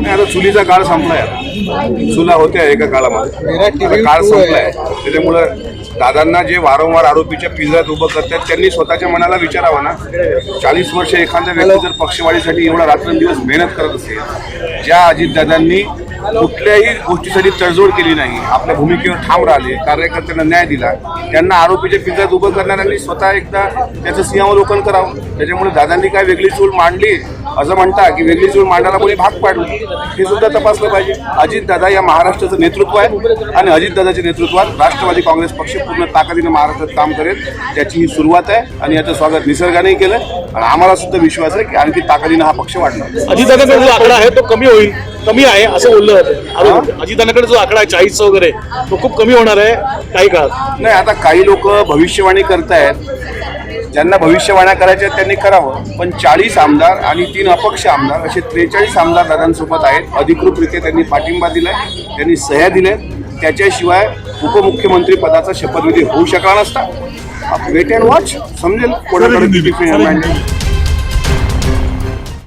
नाही आता चुलीचा काळ संपलाय आता. चुला होत्या एका काळामध्ये. काळ संपलाय. त्याच्यामुळं दादांना जे वारंवार आरोपीच्या पिंजऱ्यात उभं करतात त्यांनी स्वतःच्या मनाला विचारावं ना. चाळीस वर्ष एखाद्या व्यक्ती जर पक्षवाढीसाठी एवढा रात्रंदिवस मेहनत करत असेल ज्या अजितदादांनी कुठल्याही गोष्टीसाठी तडजोड केली नाही आपल्या भूमिकेवर ठाम राहिले कार्यकर्त्यांना न्याय दिला त्यांना आरोपीच्या पिंजऱ्यात उभं करणाऱ्यांनी स्वतः एकदा त्याचं सिंहावलोकन करावं. त्याच्यामुळे दादांनी काय वेगळी चूल मांडली असं म्हणता की वेगळी चूल मांडायला कोणी भाग पाडलं हे सुद्धा तपासलं पाहिजे. अजितदादा या महाराष्ट्राचं नेतृत्व आहे आणि अजितदादाच्या नेतृत्वात राष्ट्रवादी काँग्रेस पक्ष पूर्ण ताकदीने महाराष्ट्रात काम करेल. त्याची ही सुरुवात आहे आणि याचं स्वागत निसर्गानेही केलं. आणि आम्हाला सुद्धा विश्वास आहे की आणखी ताकदीने हा पक्ष वाढणार. अजितदादाकडे जो आकडा आहे तो कमी होईल. कमी आहे असं बोललं जातं. अजितदादाकडे जो आकडा आहे चाळीसचा वगैरे तो खूप कमी होणार आहे. काही काळात. नाही आता काही लोक भविष्यवाणी करतायत. ज्यांना भविष्यवाण्या करायच्या आहेत त्यांनी करावं. पण चाळीस आमदार आणि तीन अपक्ष आमदार असे त्रेचाळीस आमदार दादांसोबत आहेत. अधिकृतरित्या त्यांनी पाठिंबा दिलाय त्यांनी सह्या दिल्या त्याच्याशिवाय उपमुख्यमंत्री पदाचा शपथविधी होऊ शकला नसता. वेट अँड वॉच समजेल कोणाकडे आहे.